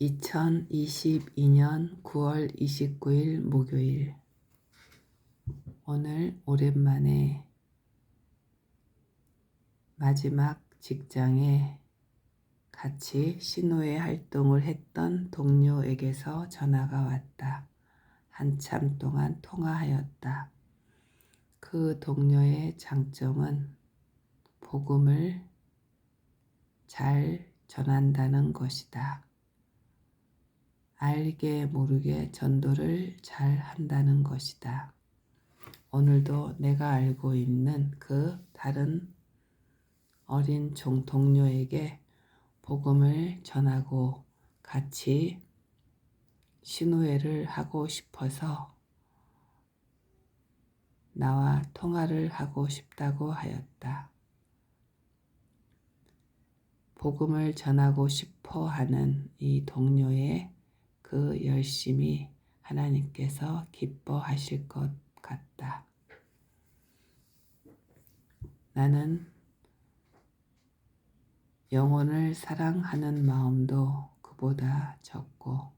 2022년 9월 29일 목요일 오늘 오랜만에 마지막 직장에 같이 신호회 활동을 했던 동료에게서 전화가 왔다. 한참 동안 통화하였다. 그 동료의 장점은 복음을 잘 전한다는 것이다. 알게 모르게 전도를 잘 한다는 것이다. 오늘도 내가 알고 있는 그 다른 어린 종 동료에게 복음을 전하고 같이 신우회를 하고 싶어서 나와 통화를 하고 싶다고 하였다. 복음을 전하고 싶어 하는 이 동료의 그 열심이 하나님께서 기뻐하실 것 같다. 나는 영혼을 사랑하는 마음도 그보다 적고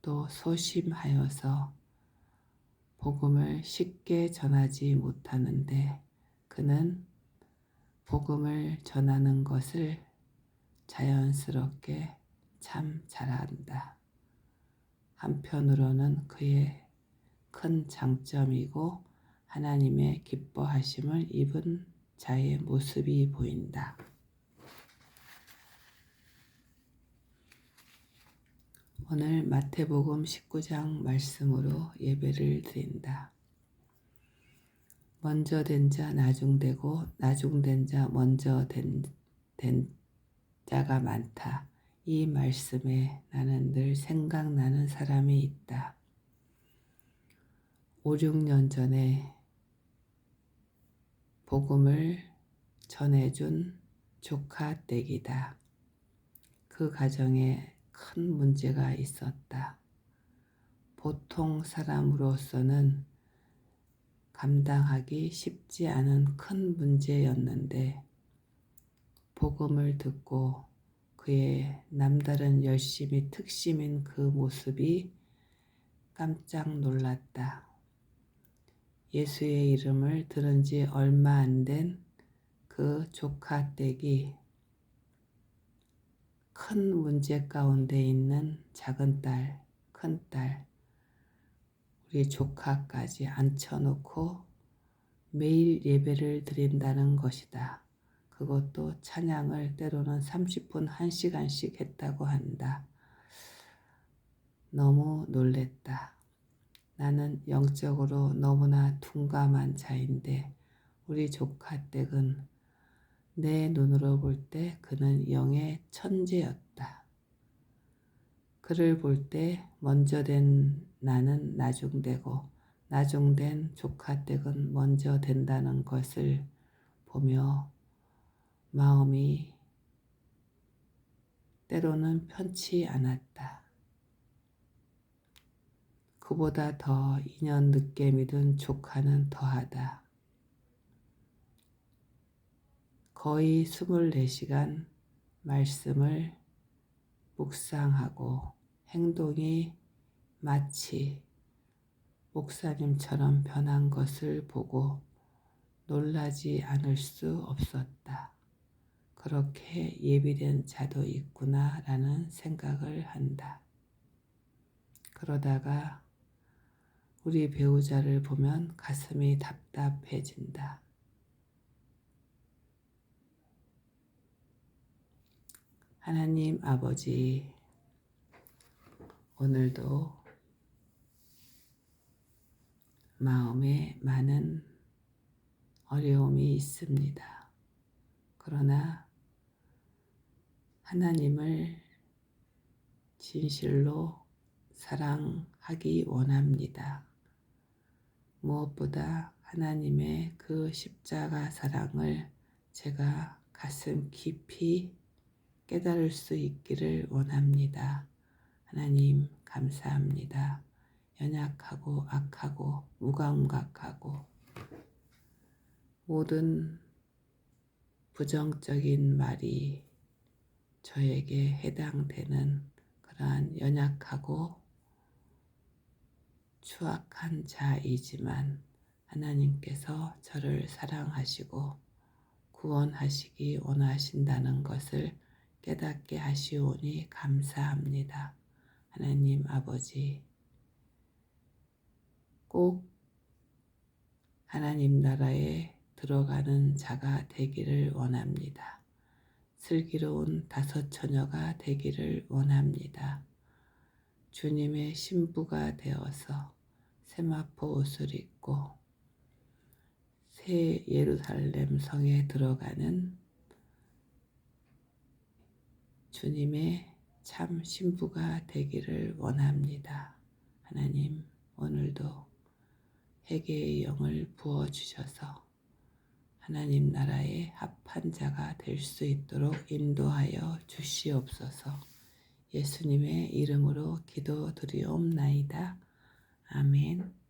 또 소심하여서 복음을 쉽게 전하지 못하는데 그는 복음을 전하는 것을 자연스럽게 참 잘한다. 한편으로는 그의 큰 장점이고 하나님의 기뻐하심을 입은 자의 모습이 보인다. 오늘 마태복음 19장 말씀으로 예배를 드린다. 먼저 된 자 나중되고 나중된 자 먼저 된, 된 자가 많다. 이 말씀에 나는 늘 생각나는 사람이 있다. 5, 6년 전에 복음을 전해준 조카 댁이다. 그 가정에 큰 문제가 있었다. 보통 사람으로서는 감당하기 쉽지 않은 큰 문제였는데 복음을 듣고 그의 남다른 열심이 특심인 그 모습이 깜짝 놀랐다. 예수의 이름을 들은 지 얼마 안 된 그 조카 댁이 큰 문제 가운데 있는 작은 딸, 큰 딸, 우리 조카까지 앉혀놓고 매일 예배를 드린다는 것이다. 그것도 찬양을 때로는 30분 1시간씩 했다고 한다. 너무 놀랬다. 나는 영적으로 너무나 둔감한 자인데 우리 조카 댁은 내 눈으로 볼 때 그는 영의 천재였다. 그를 볼 때 먼저 된 나는 나중되고 나중된 조카 댁은 먼저 된다는 것을 보며 마음이 때로는 편치 않았다. 그보다 더 2년 늦게 믿은 조카는 더하다. 거의 24시간 말씀을 묵상하고 행동이 마치 목사님처럼 변한 것을 보고 놀라지 않을 수 없었다. 그렇게 예비된 자도 있구나라는 생각을 한다. 그러다가 우리 배우자를 보면 가슴이 답답해진다. 하나님 아버지, 오늘도 마음에 많은 어려움이 있습니다. 그러나 하나님을 진실로 사랑하기 원합니다. 무엇보다 하나님의 그 십자가 사랑을 제가 가슴 깊이 깨달을 수 있기를 원합니다. 하나님 감사합니다. 연약하고 악하고 무감각하고 모든 부정적인 말이 저에게 해당되는 그런 이러한 연약하고 추악한 자이지만 하나님께서 저를 사랑하시고 구원하시기 원하신다는 것을 깨닫게 하시오니 감사합니다. 하나님 아버지, 꼭 하나님 나라에 들어가는 자가 되기를 원합니다. 슬기로운 다섯 처녀가 되기를 원합니다. 주님의 신부가 되어서 세마포 옷을 입고 새 예루살렘 성에 들어가는 주님의 참 신부가 되기를 원합니다. 하나님, 오늘도 회개의 영을 부어 주셔서 하나님 나라의 합한 자가 될 수 있도록 인도하여 주시옵소서. 예수님의 이름으로 기도드리옵나이다. 아멘.